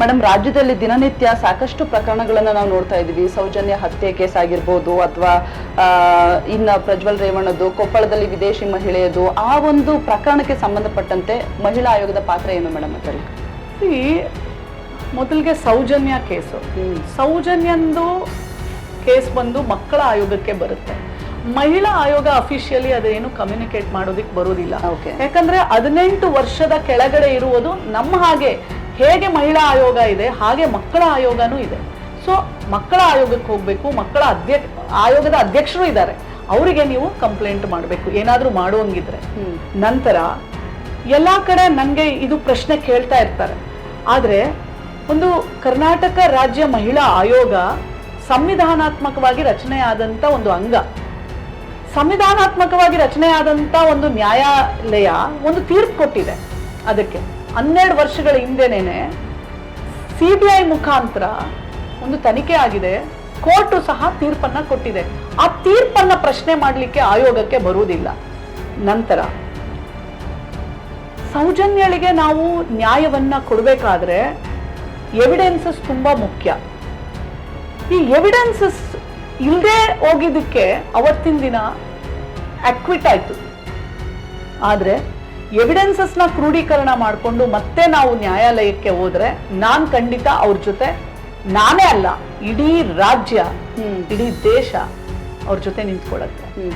Madam ರಾಜ್ಯದಲ್ಲಿ ದಿನನಿತ್ಯ ಸಾಕಷ್ಟು ಪ್ರಕರಣಗಳನ್ನು ನಾವು ನೋಡ್ತಾ ಇದ್ದೀವಿ. ಸೌಜನ್ಯ ಹತ್ಯೆ ಕೇಸ್ ಆಗಿರ್ಬೋದು ಅಥವಾ ಇನ್ನ ಪ್ರಜ್ವಲ್ ರೇವಣ್ಣದು ಕೊಪ್ಪಳದಲ್ಲಿ ವಿದೇಶಿ ಮಹಿಳೆಯದು ಆ ಒಂದು ಪ್ರಕರಣಕ್ಕೆ ಸಂಬಂಧಪಟ್ಟಂತೆ ಮಹಿಳಾ ಆಯೋಗದ ಪಾತ್ರ ಏನು ಮೇಡಮ್ ಅದರಲ್ಲಿ ಮೊದಲಿಗೆ ಸೌಜನ್ಯ ಕೇಸು. ಸೌಜನ್ಯಂದು ಕೇಸ್ ಬಂದು ಮಕ್ಕಳ ಆಯೋಗಕ್ಕೆ ಬರುತ್ತೆ. ಮಹಿಳಾ ಆಯೋಗ ಅಫಿಷಿಯಲಿ ಅದೇನು ಕಮ್ಯುನಿಕೇಟ್ ಮಾಡೋದಿಕ್ ಬರೋದಿಲ್ಲ. ಯಾಕಂದ್ರೆ ಹದಿನೆಂಟು ವರ್ಷದ ಕೆಳಗಡೆ ಇರುವುದು ನಮ್ಮ ಹಾಗೆ ಹೇಗೆ ಮಹಿಳಾ ಆಯೋಗ ಇದೆ ಹಾಗೆ ಮಕ್ಕಳ ಆಯೋಗನೂ ಇದೆ. ಸೊ ಮಕ್ಕಳ ಆಯೋಗಕ್ಕೆ ಹೋಗಬೇಕು ಮಕ್ಕಳ ಅಧ್ಯಕ್ಷ ಆಯೋಗದ ಅಧ್ಯಕ್ಷರು ಇದ್ದಾರೆ. ಅವರಿಗೆ ನೀವು ಕಂಪ್ಲೇಂಟ್ ಮಾಡಬೇಕು ಏನಾದರೂ ಮಾಡುವಂಗಿದ್ರೆ. ನಂತರ ಎಲ್ಲ ಕಡೆ ನನಗೆ ಇದು ಪ್ರಶ್ನೆ ಕೇಳ್ತಾ ಇರ್ತಾರೆ. ಆದರೆ ಒಂದು ಕರ್ನಾಟಕ ರಾಜ್ಯ ಮಹಿಳಾ ಆಯೋಗ ಸಂವಿಧಾನಾತ್ಮಕವಾಗಿ ರಚನೆಯಾದಂಥ ಒಂದು ಅಂಗ. ಸಂವಿಧಾನಾತ್ಮಕವಾಗಿ ರಚನೆಯಾದಂಥ ಒಂದು ನ್ಯಾಯಾಲಯ ಒಂದು ತೀರ್ಪು ಕೊಟ್ಟಿದೆ ಅದಕ್ಕೆ. ಹನ್ನೆರಡು ವರ್ಷಗಳ ಹಿಂದೆನೇನೆ ಸಿ ಬಿ ಐ ಮುಖಾಂತರ ಒಂದು ತನಿಖೆ ಆಗಿದೆ. ಕೋರ್ಟು ಸಹ ತೀರ್ಪನ್ನ ಕೊಟ್ಟಿದೆ. ಆ ತೀರ್ಪನ್ನ ಪ್ರಶ್ನೆ ಮಾಡಲಿಕ್ಕೆ ಆಯೋಗಕ್ಕೆ ಬರುವುದಿಲ್ಲ. ನಂತರ ಸೌಜನ್ಯಳಿಗೆ ನಾವು ನ್ಯಾಯವನ್ನ ಕೊಡಬೇಕಾದ್ರೆ ಎವಿಡೆನ್ಸಸ್ ತುಂಬಾ ಮುಖ್ಯ. ಈ ಎವಿಡೆನ್ಸಸ್ ಇಲ್ಲದೆ ಹೋಗಿದ್ದಕ್ಕೆ ಅವತ್ತಿನ ದಿನ ಅಕ್ವಿಟ್ ಆಯ್ತು. ಆದ್ರೆ ಎವಿಡೆನ್ಸಸ್ನ ಕ್ರೋಢೀಕರಣ ಮಾಡಿಕೊಂಡು ಮತ್ತೆ ನಾವು ನ್ಯಾಯಾಲಯಕ್ಕೆ ಹೋದ್ರೆ ನಾನ್ ಖಂಡಿತ ಅವ್ರ ಜೊತೆ ನಾನೇ ಅಲ್ಲ, ಇಡೀ ರಾಜ್ಯ, ಇಡೀ ದೇಶ ಅವ್ರ ಜೊತೆ ನಿಂತ್ಕೊಳ್ಳುತ್ತೆ